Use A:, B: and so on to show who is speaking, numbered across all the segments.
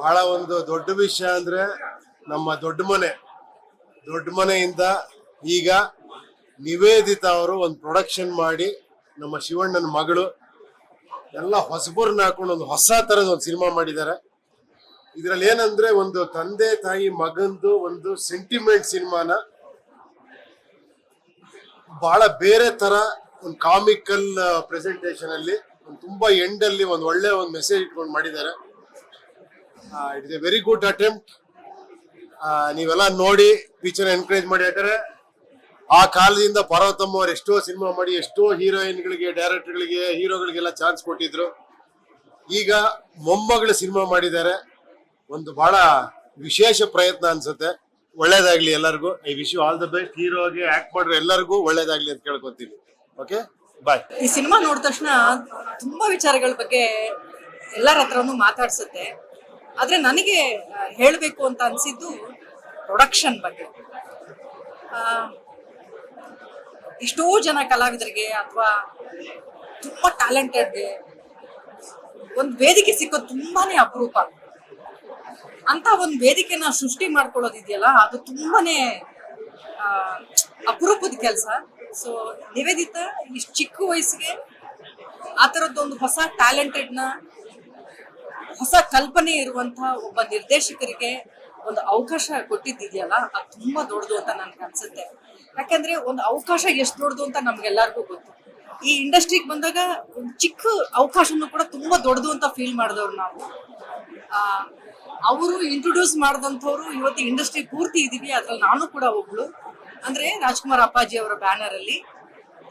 A: ಬಹಳ ಒಂದು ದೊಡ್ಡ ವಿಷಯ ಅಂದ್ರೆ ನಮ್ಮ ದೊಡ್ಡ ಮನೆ. ದೊಡ್ಡ ಮನೆಯಿಂದ ಈಗ ನಿವೇದಿತ ಅವರು ಒಂದು ಪ್ರೊಡಕ್ಷನ್ ಮಾಡಿ ನಮ್ಮ ಶಿವಣ್ಣನ ಮಗಳು ಎಲ್ಲ ಹೊಸಬರನ್ನ ಹಾಕೊಂಡು ಒಂದು ಹೊಸ ತರದ ಒಂದು ಸಿನಿಮಾ ಮಾಡಿದ್ದಾರೆ. ಇದ್ರಲ್ಲಿ ಏನಂದ್ರೆ ಒಂದು ತಂದೆ ತಾಯಿ ಮಗಂದು ಒಂದು ಸೆಂಟಿಮೆಂಟ್ ಸಿನಿಮಾನ ಬಹಳ ಬೇರೆ ತರ ಒಂದು ಕಾಮಿಕಲ್ ಪ್ರೆಸೆಂಟೇಷನ್ ಅಲ್ಲಿ ಒಂದು ತುಂಬಾ ಎಂಡಲ್ಲಿ ಒಂದು ಒಳ್ಳೆ ಒಂದು ಮೆಸೇಜ್ ಇಟ್ಕೊಂಡು ಮಾಡಿದ್ದಾರೆ. It is a very good attempt ನೀವೆಲ್ಲ ನೋಡಿ ಪಿಕ್ಚರ್ ಎನ್ಕರೇಜ್ ಮಾಡಿ ಯಾಕಂದ್ರೆ ಆ ಕಾಲದಿಂದ ಪಾರ್ವತಮ್ಮ ಅವ್ರು ಎಷ್ಟೋ ಸಿನಿಮಾ ಮಾಡಿ, ಎಷ್ಟೋ ಹೀರೋಯಿನ್ಗಳಿಗೆ ಡೈರೆಕ್ಟರ್ಗಳಿಗೆ ಹೀರೋಗಳಿಗೆಲ್ಲ ಚಾನ್ಸ್ ಕೊಟ್ಟಿದ್ರು. ಈಗ ಮೊಮ್ಮಗಳ ಸಿನಿಮಾ ಮಾಡಿದ್ದಾರೆ. ಒಂದು ಬಹಳ ವಿಶೇಷ ಪ್ರಯತ್ನ ಅನ್ಸುತ್ತೆ. ಒಳ್ಳೇದಾಗ್ಲಿ ಎಲ್ಲರಿಗೂ. I wish you all the best ಹೀರೋಗೆ act ಮಾಡ್ರೆ ಎಲ್ಲರಿಗೂ ಒಳ್ಳೇದಾಗ್ಲಿ ಅಂತ ಕೇಳ್ಕೊತೀನಿ. ಓಕೆ ಬಾಯ್
B: ಈ ಸಿನಿಮಾ ನೋಡಿದ ತಕ್ಷಣ ತುಂಬಾ ವಿಚಾರಗಳ ಬಗ್ಗೆ ಎಲ್ಲರ ಹತ್ರನೂ ಮಾತಾಡ್ಸುತ್ತೆ. ಆದ್ರೆ ನನಗೆ ಹೇಳಬೇಕು ಅಂತ ಅನ್ಸಿದ್ದು ಪ್ರೊಡಕ್ಷನ್ ಬಗ್ಗೆ. ಎಷ್ಟೋ ಜನ ಕಲಾವಿದರಿಗೆ ಅಥವಾ ತುಂಬಾ ಟ್ಯಾಲೆಂಟೆಡ್ಗೆ ಒಂದು ವೇದಿಕೆ ಸಿಕ್ಕೋದು ತುಂಬಾನೇ ಅಪರೂಪ. ಅಂತ ಒಂದು ವೇದಿಕೆನ ಸೃಷ್ಟಿ ಮಾಡ್ಕೊಳ್ಳೋದಿದೆಯಲ್ಲ ಅದು ತುಂಬಾನೇ ಅಪರೂಪದ ಕೆಲಸ. ಸೊ ನಿವೇದಿತ ಇಷ್ಟು ಚಿಕ್ಕ ವಯಸ್ಸಿಗೆ ಆ ಥರದ್ದೊಂದು ಹೊಸ ಟ್ಯಾಲೆಂಟೆಡ್ನ ಹೊಸ ಕಲ್ಪನೆ ಇರುವಂತಹ ಒಬ್ಬ ನಿರ್ದೇಶಕರಿಗೆ ಒಂದು ಅವಕಾಶ ಕೊಟ್ಟಿದ್ದಿದೆಯಲ್ಲ ಅದು ತುಂಬಾ ದೊಡ್ಡದು ಅಂತ ನನ್ಗೆ ಅನ್ಸುತ್ತೆ. ಯಾಕಂದ್ರೆ ಒಂದು ಅವಕಾಶ ಎಷ್ಟು ದೊಡ್ಡದು ಅಂತ ನಮ್ಗೆಲ್ಲರಿಗೂ ಗೊತ್ತು. ಈ ಇಂಡಸ್ಟ್ರಿಗೆ ಬಂದಾಗ ಒಂದು ಚಿಕ್ಕ ಅವಕಾಶನೂ ಕೂಡ ತುಂಬಾ ದೊಡ್ಡದು ಅಂತ ಫೀಲ್ ಮಾಡಿದವ್ರು ನಾವು. ಅವರು ಇಂಟ್ರೊಡ್ಯೂಸ್ ಮಾಡಿದಂಥವ್ರು ಇವತ್ತು ಇಂಡಸ್ಟ್ರಿ ಪೂರ್ತಿ ಇದೀವಿ, ಅದ್ರಲ್ಲಿ ನಾನು ಕೂಡ ಒಬ್ಳು. ಅಂದ್ರೆ ರಾಜ್ಕುಮಾರ್ ಅಪ್ಪಾಜಿ ಅವರ ಬ್ಯಾನರ್ ಅಲ್ಲಿ.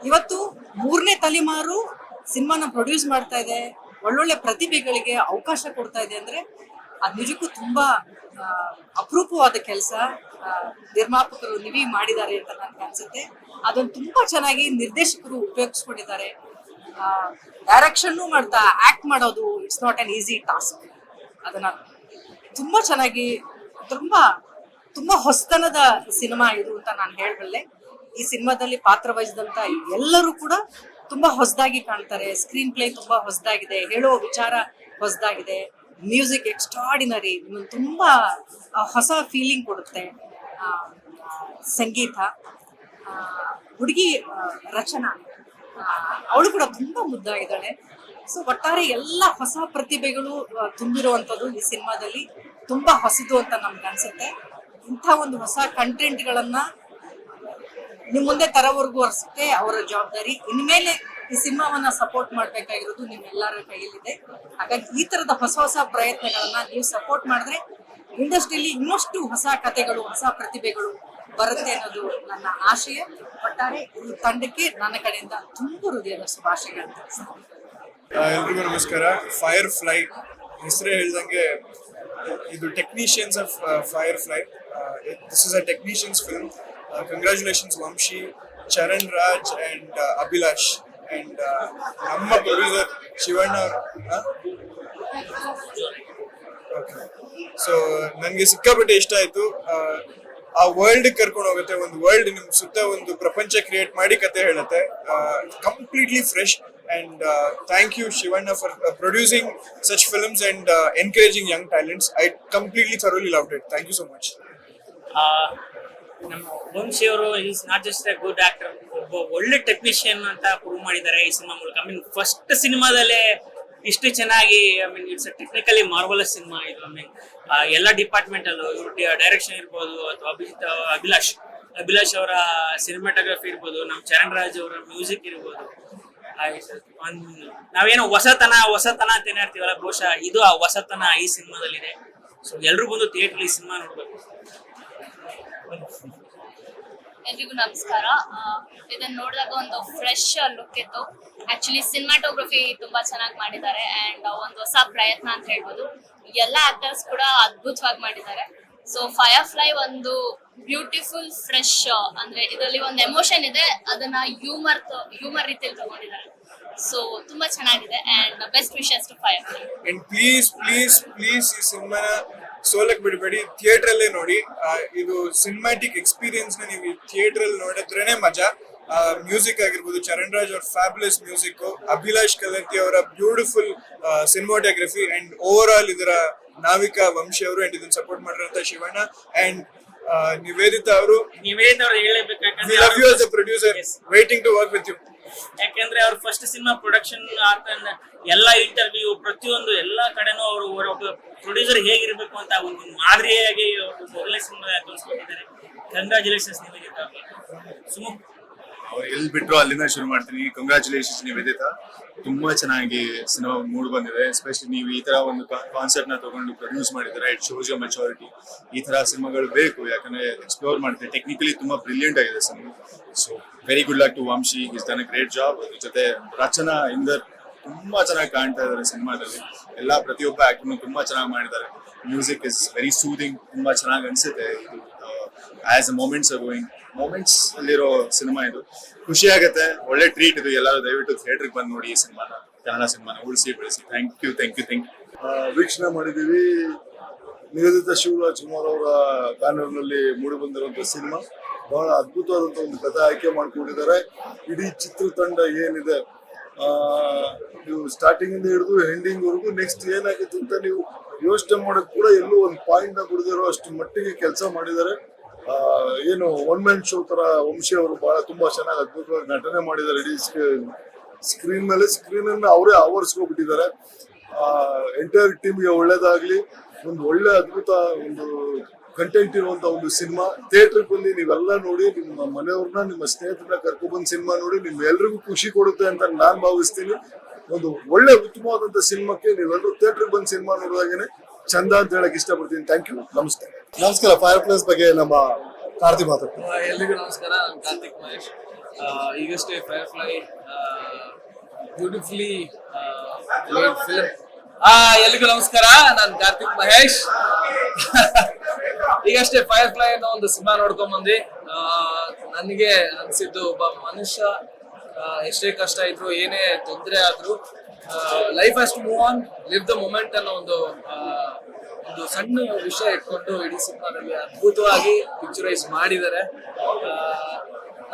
B: ಇವತ್ತು ಮೂರನೇ ತಲೆಮಾರು ಸಿನಿಮಾನ ಪ್ರೊಡ್ಯೂಸ್ ಮಾಡ್ತಾ ಇದೆ. ಒಳ್ಳೊಳ್ಳೆ ಪ್ರತಿಭೆಗಳಿಗೆ ಅವಕಾಶ ಕೊಡ್ತಾ ಇದೆ ಅಂದ್ರೆ ಅದ್ ನಿಜಕ್ಕೂ ತುಂಬಾ ಅಪರೂಪವಾದ ಕೆಲಸ ನಿರ್ಮಾಪಕರು ನಿವಿ ಮಾಡಿದ್ದಾರೆ ಅಂತ ನನ್ಗೆ ಅನ್ಸುತ್ತೆ. ಅದೊಂದು ತುಂಬಾ ಚೆನ್ನಾಗಿ ನಿರ್ದೇಶಕರು ಉಪಯೋಗಿಸ್ಕೊಂಡಿದ್ದಾರೆ. ಡೈರೆಕ್ಷನ್ನು ಮಾಡ್ತಾ ಆಕ್ಟ್ ಮಾಡೋದು it's not an easy task ಅದನ್ನ ತುಂಬಾ ಚೆನ್ನಾಗಿ, ತುಂಬಾ ತುಂಬಾ ಹೊಸತನದ ಸಿನಿಮಾ ಇದು ಅಂತ ನಾನು ಹೇಳಬಲ್ಲೆ. ಈ ಸಿನಿಮಾದಲ್ಲಿ ಪಾತ್ರ ವಹಿಸಿದಂತ ಎಲ್ಲರೂ ಕೂಡ ತುಂಬಾ ಹೊಸದಾಗಿ ಕಾಣ್ತಾರೆ. ಸ್ಕ್ರೀನ್ ಪ್ಲೇ ತುಂಬಾ ಹೊಸದಾಗಿದೆ. ಹೇಳೋ ವಿಚಾರ ಹೊಸದಾಗಿದೆ. ಮ್ಯೂಸಿಕ್ ಎಕ್ಸ್ಟ್ರಾಡಿನರಿ ತುಂಬಾ ಹೊಸ ಫೀಲಿಂಗ್ ಕೊಡುತ್ತೆ. ಸಂಗೀತ ಹುಡುಗಿ ರಚನಾ. ಅವಳು ಕೂಡ ತುಂಬಾ ಮುದ್ದಾಗಿದ್ದಾಳೆ. ಸೊ ಒಟ್ಟಾರೆ ಎಲ್ಲ ಹೊಸ ಪ್ರತಿಭೆಗಳು ತುಂಬಿರುವಂಥದ್ದು ಈ ಸಿನಿಮಾದಲ್ಲಿ ತುಂಬಾ ಹೊಸದು ಅಂತ ನಮ್ಗೆ ಅನ್ಸುತ್ತೆ. ಇಂಥ ಒಂದು ಹೊಸ ಕಂಟೆಂಟ್ಗಳನ್ನ ನಿಮ್ ಮುಂದೆ ತರೋವರೆಗೂ ಅಷ್ಟೇ ಅವರ ಜವಾಬ್ದಾರಿ. ಇನ್ಮೇಲೆ ಈ ಸಿನಿಮಾವನ್ನ ಸಪೋರ್ಟ್ ಮಾಡ್ಬೇಕಾಗಿರೋದು ನಿಮ್ಮೆಲ್ಲರ ಕೈಯಲ್ಲಿದೆ. ಹಾಗಾಗಿ ಈ ತರದ ಹೊಸ ಹೊಸ ಪ್ರಯತ್ನಗಳನ್ನ ನೀವು ಸಪೋರ್ಟ್ ಮಾಡಿದ್ರೆ ಇಂಡಸ್ಟ್ರಿಯಲ್ಲಿ ಇನ್ನಷ್ಟು ಹೊಸ ಕಥೆಗಳು, ಹೊಸ ಪ್ರತಿಭೆಗಳು ಬರುತ್ತೆ ಅನ್ನೋದು ನನ್ನ ಆಶಯ. ಒಟ್ಟಾರೆ ಈ ತಂಡಕ್ಕೆ ನನ್ನ ಕಡೆಯಿಂದ ತುಂಬಾ ಹೃದಯದ ಶುಭಾಶಯಗಳು.
C: ನಮಸ್ಕಾರ. ಫೈರ್ ಫ್ಲೈ ಹೆಸರೇ ಹೇಳ್ದಂಗೆ ಇದು technicians of fire fly this is a technicians film congratulations Vamshi Charan Raj and Abhilash and ನಮ್ಮ ಪ್ರೊಡ್ಯೂಸರ್ ಶಿವಣ್ಣ ಸೊ ನನಗೆ ಸಿಕ್ಕಾಪಟ್ಟೆ ಇಷ್ಟ ಆಯ್ತು. ಆ, ಆ ವರ್ಲ್ಡ್ ಕರ್ಕೊಂಡು ಹೋಗುತ್ತೆ ಒಂದು ವರ್ಲ್ಡ್ ನಿಮ್ ಸುತ್ತ ಒಂದು ಪ್ರಪಂಚ ಕ್ರಿಯೇಟ್ ಮಾಡಿ ಕತೆ ಹೇಳುತ್ತೆ. Completely fresh and thank you Shivanna for producing such films and encouraging young talents I completely thoroughly love it thank you so much
D: ನಮ್ಮ ವಂಶಿ ಅವರು is not just a good actor ಒಬ್ಬ ಒಳ್ಳೆ ಟೆಕ್ನಿಷಿಯನ್ ಅಂತ prove ಮಾಡಿದ್ದಾರೆ ಈ cinema ಮೂಲಕ. I mean first ಸಿನಿಮಾದಲ್ಲೇ ಇಷ್ಟು ಚೆನ್ನಾಗಿ I mean it's technically marvel cinema ಇದು. ಐ ಮೀನ್ ಎಲ್ಲ ಡಿಪಾರ್ಟ್ಮೆಂಟ್ ಅಲ್ಲೂ ಡೈರೆಕ್ಷನ್ ಇರ್ಬೋದು, ಅಥವಾ ಅಭಿಜಿತ್, ಅಭಿಲಾಷ್ ಅಭಿಲಾಷ್ ಅವರ ಸಿನಿಮಾಟೋಗ್ರಫಿ ಇರ್ಬೋದು, ನಮ್ಮ ಚರಣ್ ರಾಜ್ ಅವರ ಮ್ಯೂಸಿಕ್ ಇರ್ಬೋದು. ಒಂದ್, ನಾವೇನೋ ಹೊಸತನ ಹೊಸತನ ಅಂತ ಏನ್ ಹೇಳ್ತೀವಲ್ಲ ಬಹುಶಃ, ಇದು ಆ ಹೊಸತನ ಈ ಸಿನಿಮಾದಲ್ಲಿದೆ ಸೊ ಎಲ್ರು ಬಂದು ಥಿಯೇಟರ್ ಈ ಸಿನಿಮಾ ನೋಡ್ಬೇಕು.
E: ಎಲ್ರಿಗೂ ನಮಸ್ಕಾರ. ಇದನ್ನ ನೋಡಿದಾಗ ಒಂದು ಫ್ರೆಶ್ ಲುಕ್ ಇತ್ತು. ಆಕ್ಚುಲಿ ಸಿನಿಮಾಟೋಗ್ರಫಿ ತುಂಬಾ ಚೆನ್ನಾಗಿ ಮಾಡಿದ್ದಾರೆ ಅಂಡ್ ಒಂದು ಹೊಸ ಪ್ರಯತ್ನ ಅಂತ ಹೇಳ್ಬೋದು. ಎಲ್ಲ ಆಕ್ಟರ್ಸ್ ಕೂಡ ಅದ್ಭುತವಾಗಿ ಮಾಡಿದ್ದಾರೆ. ಸೊ ಫೈರ್ ಫ್ಲೈ ಒಂದು ಬ್ಯೂಟಿಫುಲ್ ಫ್ರೆಶ್ ಅಂದ್ರೆ ಇದರಲ್ಲಿ ಒಂದು ಎಮೋಷನ್ ಇದೆ. ಅದನ್ನ ಹ್ಯೂಮರ್ ಹ್ಯೂಮರ್ ರೀತಿಯಲ್ಲಿ ತಗೊಂಡಿದ್ದಾರೆ. ಸೊ ತುಂಬಾ ಚೆನ್ನಾಗಿದೆ and best wishes to fire fly
C: and please please please ಈ ಸಿನಿಮಾನ ಸೋಲಕ್ ಬಿಡಬೇಡಿ. ಥಿಯೇಟರ್ ಅಲ್ಲೇ ನೋಡಿ ಇದು ಸಿನಿಮ್ಯಾಟಿಕ್ ಎಕ್ಸ್ಪೀರಿಯನ್ಸ್ನ ನೀವು ಥಿಯೇಟರ್ ಅಲ್ಲಿ ನೋಡಿದ್ರೇನೆ ಮಜಾ. ಮ್ಯೂಸಿಕ್ ಆಗಿರ್ಬೋದು ಚರಣ್ ರಾಜ್ ಅವ್ರ ಫ್ಯಾಬ್ಯುಲಸ್ ಮ್ಯೂಸಿಕ್ ಅಭಿಲಾಷ್ ಕಲಂತಿ ಅವರ beautiful cinematography and over all ಇದರ ನಾವಿಕಾ ವಂಶಿ ಅವರು ಅಂಡ್ ಇದನ್ನ ಸಪೋರ್ಟ್ ಮಾಡಿರೋಂಥ ಶಿವಣ್ಣ ಅಂಡ್ ನಿವೇದಿತಾ ಅವರು. Producer waiting to work with you
D: ಯಾಕಂದ್ರೆ ಅವ್ರ ಫಸ್ಟ್ ಸಿನಿಮಾ ಪ್ರೊಡಕ್ಷನ್ ಆಗ್ತಾನೆ ಎಲ್ಲಾ ಇಂಟರ್ವ್ಯೂ ಪ್ರತಿಯೊಂದು ಎಲ್ಲಾ ಕಡೆನೂ ಅವರು ಒಬ್ಬ ಪ್ರೊಡ್ಯೂಸರ್ ಹೇಗಿರ್ಬೇಕು ಅಂತ ಒಂದು ಮಾದರಿಯಾಗಿ ಮೊದಲನೇ ಸಿನಿಮಾ ತೋರಿಸ್ಕೊಟ್ಟಿದ್ದಾರೆ. ಕಂಗ್ರಾಚುಲೇಷನ್ಸ್ ನಿಮಗೆ. ಸುಮ್ಮ
F: ಅವ್ರು ಎಲ್ಲಿ ಬಿಟ್ರು ಅಲ್ಲಿಂದ ಶುರು ಮಾಡ್ತೀನಿ. ಕಂಗ್ರಾಚುಲೇಷನ್ಸ್ ನಿವೇದಿತಾ ತುಂಬಾ ಚೆನ್ನಾಗಿ ಸಿನಿಮಾ ಮೂಡ್ ಬಂದಿದೆ. ಎಸ್ಪೆಷಲಿ ನೀವು ಈ ತರ ಒಂದು ಕಾನ್ಸೆಪ್ಟ್ನ ತಗೊಂಡು ಪ್ರೊಡ್ಯೂಸ್ ಮಾಡಿದ್ರೆ ಇಟ್ ಶೋಸ್ ಯೋರ್ ಮೆಚೋರಿಟಿ ಈ ತರ ಸಿನಿಮಾಗಳು ಬೇಕು. ಯಾಕಂದ್ರೆ ಎಕ್ಸ್ಪ್ಲೋರ್ ಮಾಡಿದ್ರೆ ಟೆಕ್ನಿಕಲಿ ತುಂಬಾ ಬ್ರಿಲಿಯಂಟ್ ಆಗಿದೆ cinema so very good luck to Vamshi is done a great job ಅದ್ರ ಜೊತೆ ರಚನಾ ಇಂದರ್ ತುಂಬಾ ಚೆನ್ನಾಗಿ ಕಾಣ್ತಾ ಇದ್ದಾರೆ ಸಿನಿಮಾದಲ್ಲಿ ಎಲ್ಲಾ ಪ್ರತಿಯೊಬ್ಬ ಆಕ್ಟರ್ ತುಂಬಾ ಚೆನ್ನಾಗಿ ಮಾಡಿದ್ದಾರೆ. ಮ್ಯೂಸಿಕ್ ಇಸ್ ವೆರಿ ಸೂದಿಂಗ್ ತುಂಬಾ ಚೆನ್ನಾಗಿ ಅನ್ಸುತ್ತೆ. ಇದು as a moments going moments ಅಲ್ಲಿರೋ ಸಿನಿಮಾ ಇದು ಖುಷಿ ಆಗುತ್ತೆ, ಒಳ್ಳೆ ಟ್ರೀಟ್ ಇದು. ಎಲ್ಲರೂ ದಯವಿಟ್ಟು ಥಿಯೇಟರ್ಗೆ ಬಂದು ನೋಡಿ ಈ ಸಿನಿಮಾನ ಕನ್ನಡ ಸಿನಿಮಾನ ಉಳಿಸಿ, ಬೆಳೆಸಿ. Thank you thank you thank you
G: ವೀಕ್ಷಣೆ ಮಾಡಿದ್ದೀವಿ. ನಿಗದಿತ ಶಿವರಾಜ್ ಕುಮಾರ್ ಅವರ ಬ್ಯಾನರ್ನಲ್ಲಿ ಮೂಡಿ ಬಂದಿರುವಂತಹ ಸಿನಿಮಾ ಬಹಳ ಅದ್ಭುತವಾದಂತಹ ಒಂದು ಕಥೆ ಆಯ್ಕೆ ಮಾಡಿಕೊಂಡಿದ್ದಾರೆ. ಇಡೀ ಚಿತ್ರತಂಡ ಏನಿದೆ ನೀವು ಸ್ಟಾರ್ಟಿಂಗ್ ಇಂದ ಹಿಡಿದು ಎಂಡಿಂಗ್ ವರೆಗೂ ನೆಕ್ಸ್ಟ್ ಏನಾಗಿತ್ತು ಅಂತ ನೀವು ಯೋಚನೆ ಮಾಡೋಕ್ಕೆ ಕೂಡ ಎಲ್ಲೂ ಒಂದು ಪಾಯಿಂಟ್ನ ಬಿಡದಿರೋ ಅಷ್ಟು ಮಟ್ಟಿಗೆ ಕೆಲಸ ಮಾಡಿದ್ದಾರೆ. ಏನು ಒನ್ ಮ್ಯಾನ್ ಶೋ ತರ ವಂಶಿ ಅವರು ಬಹಳ ತುಂಬಾ ಚೆನ್ನಾಗಿ ಅದ್ಭುತವಾಗಿ ನಟನೆ ಮಾಡಿದ್ದಾರೆ. ಇಡೀ ಸ್ಕ್ರೀನ್ ಮೇಲೆ ಸ್ಕ್ರೀನ್ ಅನ್ನ ಅವರೇ ಆವರಿಸ್ಕೊಬಿಟ್ಟಿದ್ದಾರೆ ಎಂಟೈರ್ ಟೀಮ್ಗೆ ಒಳ್ಳೇದಾಗ್ಲಿ, ಒಂದು ಒಳ್ಳೆ ಅದ್ಭುತ ಒಂದು ಕಂಟೆಂಟ್ ಇರುವಂತ ಒಂದು ಸಿನಿಮಾ ಥಿಯೇಟರ್ ಬಂದು ನೀವೆಲ್ಲ ನೋಡಿ, ನಿಮ್ಮ ಮನೆಯವ್ರನ್ನ, ನಿಮ್ಮ ಸ್ನೇಹಿತರನ್ನ ಕರ್ಕೊಂಡ್ಬಂದು ಸಿನಿಮಾ ನೋಡಿ ನಿಮ್ ಎಲ್ರಿಗೂ ಖುಷಿ ಕೊಡುತ್ತೆ ಅಂತ ನಾನ್ ಭಾವಿಸ್ತೀನಿ. ಒಂದು ಒಳ್ಳೆ ಉತ್ತಮವಾದಂತ ಸಿನಿಮಾಕ್ಕೆ ನೀವೆಲ್ಲರೂ ಥಿಯೇಟರ್ ಬಂದು ಸಿನಿಮಾ ನೋಡಿದಾಗೇನೆ ಚಂದ ಅಂತ ಹೇಳಕ್ ಇಷ್ಟಪಡ್ತೀನಿ. ಥ್ಯಾಂಕ್ ಯು ನಮಸ್ಕಾರ.
A: ನಮಸ್ಕಾರ. ಫೈರ್ ಪ್ಲೇಸ್ ಬಗ್ಗೆ ನಮ್ಮ ಕಾರ್ತಿಕ್ ಮಾತಾಡ್ತೀನಿ.
H: ಎಲ್ರಿಗೂ ನಮಸ್ಕಾರ. ನಾನು ಕಾರ್ತಿಕ್ ಮಹೇಶ್. ಈಗಷ್ಟೇ ಫೈರ್ ಫ್ಲೈ ಬ್ಯೂಟಿಫುಲಿ ಫಿಲ್ಮ್ ಆ, ಎಲ್ರಿಗೂ ನಮಸ್ಕಾರ. ನಾನು ಕಾರ್ತಿಕ್ ಮಹೇಶ್. ಈಗಷ್ಟೇ ಫೈರ್ ಫ್ಲೈ ಅನ್ನೋ ಒಂದು ಸಿನಿಮಾ ನೋಡ್ಕೊಂಡ್ ಬಂದಿ ನನಗೆ ಅನ್ಸಿದ್ದು ಒಬ್ಬ ಮನುಷ್ಯ ಎಷ್ಟೇ ಕಷ್ಟ ಇದ್ರು ಏನೇ ತೊಂದರೆ ಆದ್ರೂ life has to move on live the moment ಅನ್ನೋ ಒಂದು ಒಂದು ಸಣ್ಣ ವಿಷಯ ಇಟ್ಕೊಂಡು ಇಡೀ ಸಿನಿಮಾದಲ್ಲಿ ಅದ್ಭುತವಾಗಿ ಪಿಕ್ಚರೈಸ್ ಮಾಡಿದ್ದಾರೆ.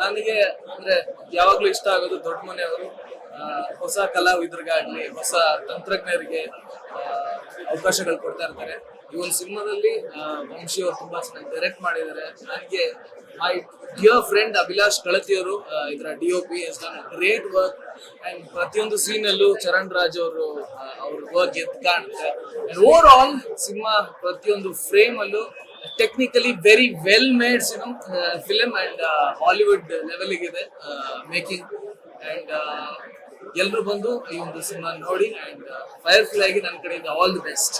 H: ನನಗೆ ಅಂದ್ರೆ ಯಾವಾಗ್ಲೂ ಇಷ್ಟ ಆಗೋದು ದೊಡ್ಡ ಮನೆಯವರು ಹೊಸ ಕಲಾವಿದರಿಗಾಗ್ಲಿ, ಹೊಸ ತಂತ್ರಜ್ಞರಿಗೆ ಅವಕಾಶಗಳು ಕೊಡ್ತಾ ಇರ್ತಾರೆ. ಈ ಒಂದು ಸಿನಿಮಾದಲ್ಲಿ ವಂಶಿ ಅವರು ತುಂಬಾ ಚೆನ್ನಾಗಿ ಡೈರೆಕ್ಟ್ ಮಾಡಿದ್ದಾರೆ. ನನಗೆ ಮೈ ಡಿಯರ್ ಫ್ರೆಂಡ್ ಅಭಿಲಾಷ್ ಕಳತಿಯವರು ಇದರ D O P S done great work and ಪ್ರತಿಯೊಂದು ಸೀನ್ ಅಲ್ಲೂ ಚರಣ್ ರಾಜ್ ಅವರು ಅವ್ರ ವರ್ಕ್ ಎದ್ ಕಾಣುತ್ತೆ. ಓವರ್ ಆಲ್ ಸಿನಿಮಾ ಪ್ರತಿಯೊಂದು ಫ್ರೇಮ್ ಅಲ್ಲೂ technically very well made cinema film and Hollywood level ಇದೆ ಮೇಕಿಂಗ್ ಅಂಡ್ ಎಲ್ಲರೂ ಬಂದು ಈ ಒಂದು ಸಿನಿಮಾ ನೋಡಿ ಅಂಡ್ ಫೈರ್ ಫ್ಲೈ ಆಗಿ ನನ್ನ ಕಡೆಯಿಂದ all the best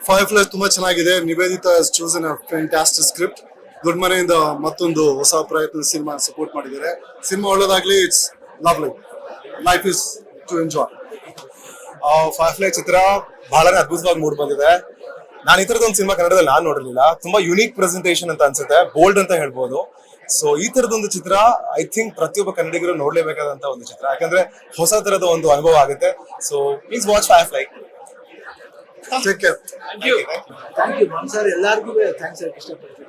A: fire fly ತುಂಬಾ ಚೆನ್ನಾಗಿದೆ. ನಿವೇದಿತಾ ಚೂಸನ್ ಫ್ಯಾಂಟಾಸ್ಟಿಕ್ ಸ್ಕ್ರಿಪ್ಟ್ ದೊಡ್ಡ ಮನೆಯಿಂದ ಮತ್ತೊಂದು ಹೊಸ ಪ್ರಯತ್ನ ಸಿನಿಮಾ ಸಪೋರ್ಟ್ ಮಾಡಿದ್ದಾರೆ. ಸಿನಿಮಾ ಒಳ್ಳೇದಾಗ್ಲಿ it's lovely life is to enjoy
I: firefly ಚಿತ್ರ ಬಹಳನೇ ಅದ್ಭುತವಾಗಿ ಮೂಡ್ ಬಂದಿದೆ. ನಾನು ಈ ತರದೊಂದು ಸಿನಿಮಾ ಕನ್ನಡದಲ್ಲಿ ನಾನು ನೋಡಿರ್ಲಿಲ್ಲ. ತುಂಬಾ ಯುನೀಕ್ ಪ್ರೆಸೆಂಟೇಷನ್ ಅಂತ ಅನ್ಸುತ್ತೆ. ಬೋಲ್ಡ್ ಅಂತ ಹೇಳ್ಬೋದು. ಸೊ ಈ ತರದೊಂದು ಚಿತ್ರ ಐ ಥಿಂಕ್ ಪ್ರತಿಯೊಬ್ಬ ಕನ್ನಡಿಗರು ನೋಡ್ಲೇಬೇಕಾದಂತ ಒಂದು ಚಿತ್ರ. ಯಾಕಂದ್ರೆ ಹೊಸ ತರದ ಒಂದು ಅನುಭವ ಆಗುತ್ತೆ. So please watch firefly
A: take care
H: thank you
J: thank you sir ಎಲ್ಲರಿಗೂ ಥ್ಯಾಂಕ್ಸ್ ಹೇಳಕ್ಕೆ ಇಷ್ಟಪಡ್ತೀನಿ.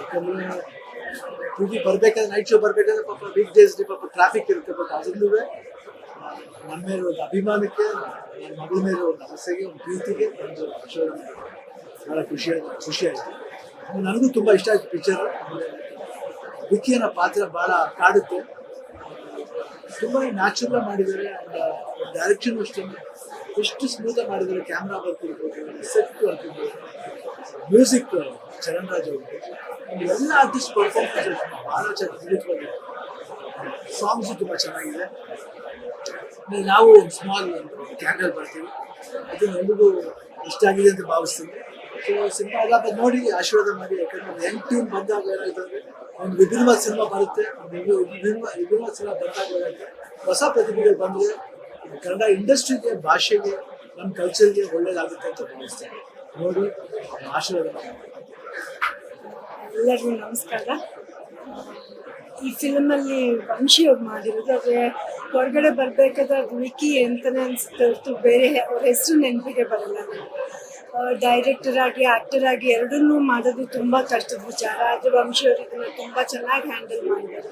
J: ಯಾಕಂದ್ರೆ ಟಿವಿ ಬರ್ಬೇಕಾದ್ರೆ ನೈಟ್ ಶೋ ಬರಬೇಕಾದ್ರೆ ಪಾಪ ಬಿಗ್ ಡೇಸ್ ಪಾಪ ಟ್ರಾಫಿಕ್ ಇರುತ್ತೆ ಬಟ್ ಅದನ್ನೂ ನನ್ನ ಮೇಲೆ ಒಂದು ಅಭಿಮಾನಕ್ಕೆ ನನ್ನ ಮಗಳ ಮೇಲೆ ಒಂದು ಆಸೆಗೆ ಒಂದು ಪ್ರೀತಿಗೆ ಒಂದು ಶೋ ಭಾಳ ಖುಷಿ ಖುಷಿ ಆಯಿತು. ನನಗೂ ತುಂಬ ಇಷ್ಟ ಆಯ್ತು ಪಿಕ್ಚರ್ ವಿಕಿಯನ ಪಾತ್ರ ಭಾಳ ಕಾಡುತ್ತೆ. ತುಂಬ ನ್ಯಾಚುರಲ್ ಮಾಡಿದ್ದಾರೆ ಡೈರೆಕ್ಷನ್ ಅಷ್ಟೇ ಎಷ್ಟು ಸ್ಮೂತ್ ಮಾಡಿದ್ರೆ ಕ್ಯಾಮ್ರಾ ಬರ್ತಿರ್ಬೋದು ಸೆಟ್ ವರ್ಕ್ ಇರ್ಬೋದು. ಮ್ಯೂಸಿಕ್ ಚರಣ್ ರಾಜ್ ಎಲ್ಲ ಆರ್ಟಿಸ್ಟ್ ಪರ್ಫಾರ್ಮೆನ್ಸ್ ಭಾಳ ಚೆನ್ನಾಗಿ ಸಾಂಗ್ಸ್ ತುಂಬ ಚೆನ್ನಾಗಿದೆ. ನಾವು ಒಂದು ಸ್ಮಾಲ್ ಕ್ಯಾಂಡಲ್ ಬರ್ತೀವಿ ಅದು ಎಲ್ರಿಗೂ ಇಷ್ಟ ಆಗಿದೆ ಅಂತ ಭಾವಿಸ್ತೀನಿ. ಸೊ ಸಿನಿಮಾ ಎಲ್ಲ ನೋಡಿ ಆಶೀರ್ವಾದ ಮಾಡಿ, ಯಾಕಂದ್ರೆ ಒಂದು ಯಂಗ್ ಟೀಮ್ ಬಂದಾಗ ಏನಾಯ್ತಂದ್ರೆ ಒಂದು ವಿಭಿನ್ನವಾದ ಸಿನಿಮಾ ಬರುತ್ತೆ, ಒಂದು ವಿಭಿ- ವಿಭಿನ್ನ ವಿಭಿನ್ನವಾದ ಸಿನಿಮಾ ಬಂದಾಗ ಏನಾಯ್ತು ಹೊಸ ಪ್ರತಿಭೆಗಳು ಬಂದರೆ ಕನ್ನಡ ಇಂಡಸ್ಟ್ರಿಗೆ, ಭಾಷೆಗೆ ನಮ್ಮ ಕಲ್ಚರ್ಗೆ ಒಳ್ಳೇದಾಗುತ್ತೆ ಅಂತ ಭಾವಿಸ್ತೇನೆ ನೋಡಿ, ಆಶೀರ್ವಾದ
K: ಎಲ್ಲರಿಗೂ ನಮಸ್ಕಾರ. ಈ ಫಿಲ್ಮಲ್ಲಿ ವಂಶಿ ಅವ್ರು ಮಾಡಿರೋದು ಆದರೆ ಹೊರಗಡೆ ಬರಬೇಕಾದ್ರೆ ವಿಕಿ ಅಂತಲೇ ಅನಿಸುತ್ತೆ ಬೇರೆ ಅವ್ರ ಹೆಸರು ನೆನಪಿಗೆ ಬರಲ್ಲ. ಡೈರೆಕ್ಟರ್ ಆಗಿ ಆಕ್ಟರ್ ಆಗಿ ಎರಡನ್ನೂ ಮಾಡೋದು ತುಂಬ ಕಷ್ಟದ ವಿಚಾರ. ಆದರೆ ವಂಶಿ ಅವರು ಇದನ್ನು ತುಂಬ ಚೆನ್ನಾಗಿ ಹ್ಯಾಂಡಲ್ ಮಾಡಿದ್ದಾರೆ.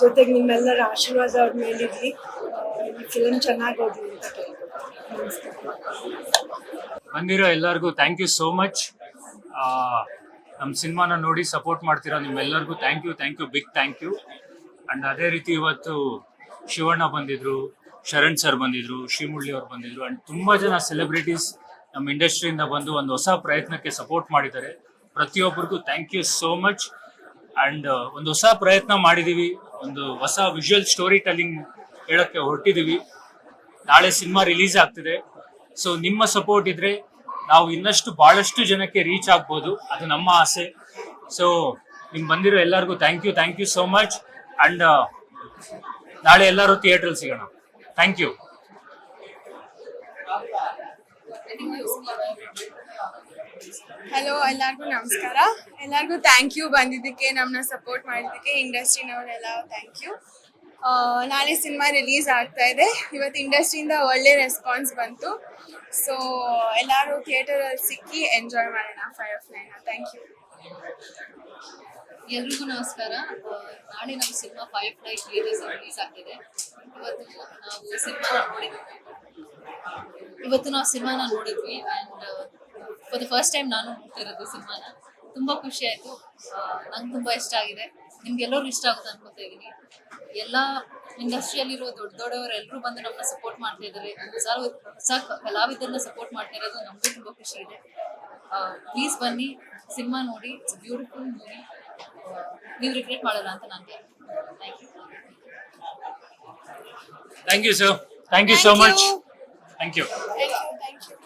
K: ಜೊತೆಗೆ ನಿಮ್ಮೆಲ್ಲರ ಆಶೀರ್ವಾದ ಅವ್ರ ಮೇಲಿರಲಿ. ಫಿಲಮ್ ಚೆನ್ನಾಗಿ ಹೋಗ್ಲಿ ಅಂತ
L: ಬಂದಿರೋ ಎಲ್ಲರಿಗೂ ಥ್ಯಾಂಕ್ ಯು ಸೋ ಮಚ್ ನಮ್ಮ ಸಿನಿಮಾನ ನೋಡಿ ಸಪೋರ್ಟ್ ಮಾಡ್ತಿರೋ ನಿಮ್ಮೆಲ್ಲರಿಗೂ thank you thank you big thank you and ಅದೇ ರೀತಿ ಇವತ್ತು ಶಿವಣ್ಣ ಬಂದಿದ್ರು, ಶರಣ್ ಸರ್ ಬಂದಿದ್ರು, ಶ್ರೀಮುಳ್ಳಿ ಅವ್ರು ಬಂದಿದ್ರು. ಅಂಡ್ ತುಂಬಾ ಜನ ಸೆಲೆಬ್ರಿಟೀಸ್ ನಮ್ಮ ಇಂಡಸ್ಟ್ರಿಯಿಂದ ಬಂದು ಒಂದು ಹೊಸ ಪ್ರಯತ್ನಕ್ಕೆ ಸಪೋರ್ಟ್ ಮಾಡಿದ್ದಾರೆ. ಪ್ರತಿಯೊಬ್ಬರಿಗೂ thank you so much and ಒಂದು ಹೊಸ ಪ್ರಯತ್ನ ಮಾಡಿದೀವಿ. ಒಂದು ಹೊಸ ವಿಜುವಲ್ ಸ್ಟೋರಿ ಟೆಲ್ಲಿಂಗ್ ಹೇಳಕ್ಕೆ ಹೊರಟಿದೀವಿ. ನಾಳೆ ಸಿನಿಮಾ ರಿಲೀಸ್ ಆಗ್ತಿದೆ. ಸೊ ನಿಮ್ಮ ಸಪೋರ್ಟ್ ಇದ್ರೆ ನಾವು ಇನ್ನಷ್ಟು ಬಹಳಷ್ಟು ಜನಕ್ಕೆ ರೀಚ್ ಆಗ್ಬೋದು. ಅದು ನಮ್ಮ ಆಸೆ. ಸೊ ನಿಮ್ ಬಂದಿರೋ ಎಲ್ಲರಿಗೂ thank you thank you so much and ನಾಳೆ ಎಲ್ಲರೂ ಥಿಯೇಟರ್ ಸಿಗೋಣ. ಥ್ಯಾಂಕ್ ಯು
M: ಹಲೋ ಎಲ್ಲರಿಗೂ ನಮಸ್ಕಾರ. ಎಲ್ಲರಿಗೂ ಥ್ಯಾಂಕ್ ಯು ಬಂದಿದ್ದಕ್ಕೆ ನಮ್ಮನ್ನ ಸಪೋರ್ಟ್ ಮಾಡಿದ್ದಕ್ಕೆ, ಇಂಡಸ್ಟ್ರಿನವರೆಲ್ಲ ಥ್ಯಾಂಕ್ ಯು ನಾಳೆ ಸಿನಿಮಾ ರಿಲೀಸ್ ಆಗ್ತಾ ಇದೆ. ಇವತ್ತು ಇಂಡಸ್ಟ್ರಿಯಿಂದ ಒಳ್ಳೆ ರೆಸ್ಪಾನ್ಸ್ ಬಂತು. ಸೊ ಎಲ್ಲರೂ ಥಿಯೇಟರಲ್ಲಿ ಸಿಕ್ಕಿ ಎಂಜಾಯ್ ಮಾಡೋಣ ಫೈರ್ ನೈನ್ ಥ್ಯಾಂಕ್ ಯು
N: ಎಲ್ರಿಗೂ ನಮಸ್ಕಾರ. ನಾಳೆ ನಮ್ಮ cinema fire fly theatres release ಆಗ್ತಿದೆ. ಇವತ್ತು ನಾವು ಸಿನಿಮಾ ನೋಡಿದ್ವಿ. ಇವತ್ತು ನಾವು ಸಿನಿಮಾನ ನೋಡಿದ್ವಿ. And for the first time ನಾನು ನೋಡ್ತಿರೋದು ಸಿನಿಮಾನ. ತುಂಬ ಖುಷಿ ಆಯಿತು. ನಂಗೆ ತುಂಬ ಇಷ್ಟ ಆಗಿದೆ. ನಿಮ್ಗೆಲ್ಲರೂ ಇಷ್ಟ ಆಗುತ್ತೆ ಅನ್ಕೋತಾ ಇದ್ದೀನಿ ಎಲ್ಲ ಇಂಡಸ್ಟ್ರಿಯಲ್ಲಿರೋ ದೊಡ್ಡ ದೊಡ್ಡವರು ಎಲ್ಲರೂ ಬಂದು ನಮ್ಮನ್ನ ಸಪೋರ್ಟ್ ಮಾಡ್ತಾ ಇದ್ದಾರೆ. ಹೊಸ ಹೊಸ ಕಲಾವಿದರನ್ನ ಸಪೋರ್ಟ್ ಮಾಡ್ತಾ ಇರೋದು ನಮಗೂ ತುಂಬ ಖುಷಿ ಇದೆ. ಪ್ಲೀಸ್ ಬನ್ನಿ ಸಿನಿಮಾ ನೋಡಿ. ಇಟ್ಸ್ ಬ್ಯೂಟಿಫುಲ್ ಮೂವಿ ನೀವು ರಿಗ್ರೆಟ್ ಮಾಡಲ್ಲ ಅಂತ ನಾನು thank you
L: thank you sir thank you so much
M: thank you